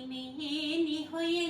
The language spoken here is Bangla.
মেহেনি হয়ে